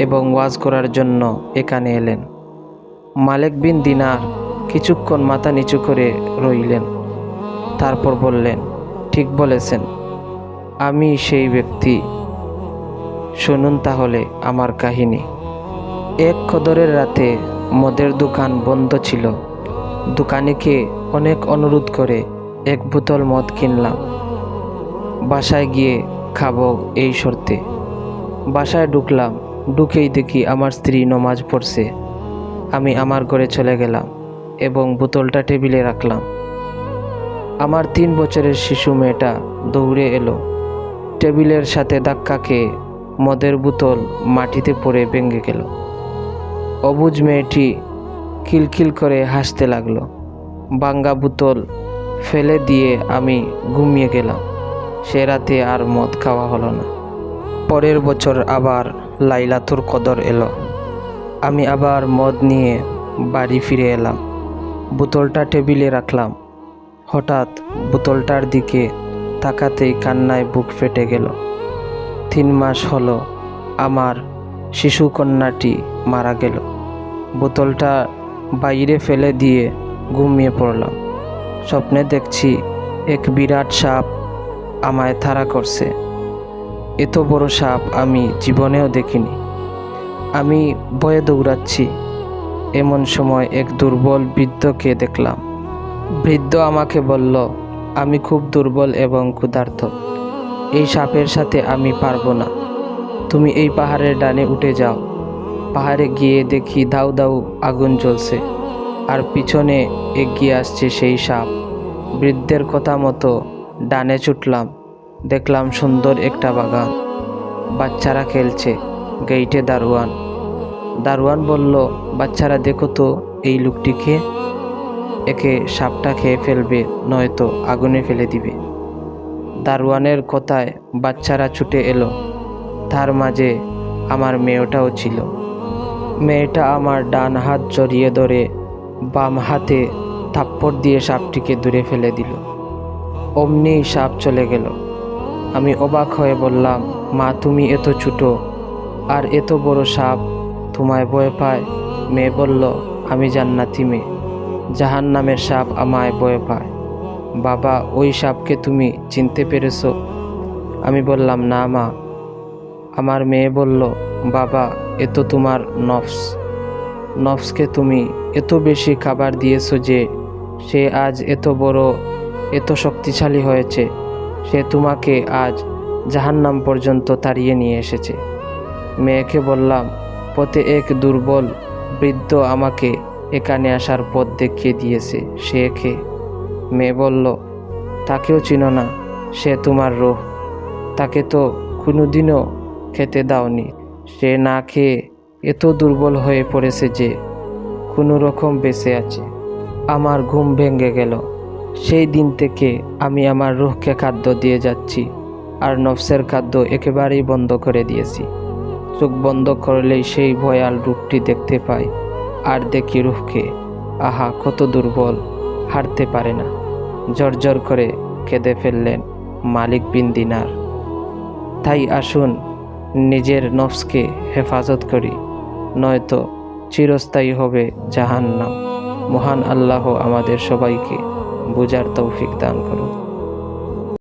এবং ওয়াজ করার জন্য এখানে এলেন। মালেক বিন দিনার কিছুক্ষণ মাথা নিচু করে রইলেন। তারপর বললেন, ঠিক বলেছেন, আমি সেই ব্যক্তি। শুনুন তাহলে আমার কাহিনী। এক খদরের রাতে মদের দোকান বন্ধ ছিল। দোকানিকে অনেক অনুরোধ করে এক বোতল মদ কিনলাম। বাসায় গিয়ে খাব এই শর্তে। বাসায় ঢুকলাম ঢুকেই দেখি আমার স্ত্রী নমাজ পড়ছে। আমি আমার ঘরে চলে গেলাম এবং বোতলটা টেবিলে রাখলাম। আমার তিন বছরের শিশু মেয়েটা দৌড়ে এলো। টেবিলের সাথে ধাক্কা খেয়ে মদের বোতল মাটিতে পড়ে ভেঙে গেল। অবুজ মেয়েটি খিলখিল করে হাসতে লাগল। বাঙ্গা বোতল ফেলে দিয়ে আমি ঘুমিয়ে গেলাম। সে রাতে আর মদ খাওয়া হলো না। পরের বছর আবার লাইলাতুর কদর এলো। আমি আবার মদ নিয়ে বাড়ি ফিরে এলাম। বোতলটা টেবিলে রাখলাম। হঠাৎ বোতলটার দিকে তাকাতেই কান্নায় বুক ফেটে গেল। তিন মাস হলো আমার শিশু কন্যাটি মারা গেল। বোতলটা বাইরে ফেলে দিয়ে ঘুমিয়ে পড়লাম। স্বপ্নে দেখছি এক বিরাট সাপ আমায় তাড়া করছে। এত বড় সাপ আমি জীবনেও দেখিনি। আমি ভয়ে দৌড়াচ্ছি। এমন সময় এক দুর্বল বৃদ্ধকে দেখলাম। বৃদ্ধ আমাকে বলল, আমি খুব দুর্বল এবং ক্ষুধার্ত। এই সাপের সাথে আমি পারব না। তুমি এই পাহাড়ের ডানে উঠে যাও। পাহাড়ে গিয়ে দেখি দাউ দাউ আগুন জ্বলছে। আর পিছনে এগিয়ে আসছে সেই সাপ। বৃদ্ধের কথা মতো ডানে ছুটলাম। দেখলাম সুন্দর একটা বাগান। বাচ্চারা খেলছে, গেইটে দারোয়ান। দারোয়ান বলল, বাচ্চারা দেখো তো, এই লোকটিকে একে সাপটা খেয়ে ফেলবে, নয়তো আগুনে ফেলে দিবে। দারোয়ানের কথায় বাচ্চারা ছুটে এলো। তার মাঝে আমার মেয়েটাও ছিল। মেয়েটা আমার ডান হাত জড়িয়ে ধরে বাম হাতে থাপ্পড় দিয়ে সাপটিকে দূরে ফেলে দিল। অমনি সাপ চলে গেল। আমি অবাক হয়ে বললাম, মা, তুমি এত ছোট আর এত বড় সাপ, তোমায় ভয় পায়? মেয়ে বলল, আমি জান্নাতি মেয়ে জাহান নামের সাপ আমায় ভয় পায়। বাবা, ওই সাপকে তুমি চিনতে পেরেছ? আমি বললাম, না, মা। আমার মেয়ে বলল, বাবা, এ তো তোমার নফস। নফসকে তুমি এত বেশি খাবার দিয়েছ যে সে আজ এত বড়, এত শক্তিশালী হয়েছে। সে তোমাকে আজ জাহান্নাম পর্যন্ত তাড়িয়ে নিয়ে এসেছে। মেয়েকে বললাম, পথে এক দুর্বল বৃদ্ধ আমাকে এখানে আসার পথ দেখিয়ে দিয়েছে, সে কে? মেয়ে বলল, তাকেও চিনো না, সে তোমার রোহ। তাকে তো কোনোদিনও খেতে দাওনি। সে না খেয়ে এত দুর্বল হয়ে পড়েছে যে কোনো রকম বেঁচে আছে। আমার ঘুম ভেঙে গেল। সেই দিন থেকে আমি আমার রুহকে খাদ্য দিয়ে যাচ্ছি আর নফসের খাদ্য একেবারেই বন্ধ করে দিয়েছি। চোখ বন্ধ করলেই সেই ভয়াল রূপটি দেখতে পাই আর দেখি রুহকে। আহা, কত দুর্বল হারতে পারে না। জর্জর করে কেঁদে ফেললেন মালিক বিন দিনার। তাই আসুন, নিজের নফসকে হেফাজত করি, নয়তো চিরস্থায়ী হবে জাহান্নাম। মহান আল্লাহ আমাদের সবাইকে বুজার তৌফিক দান করুন।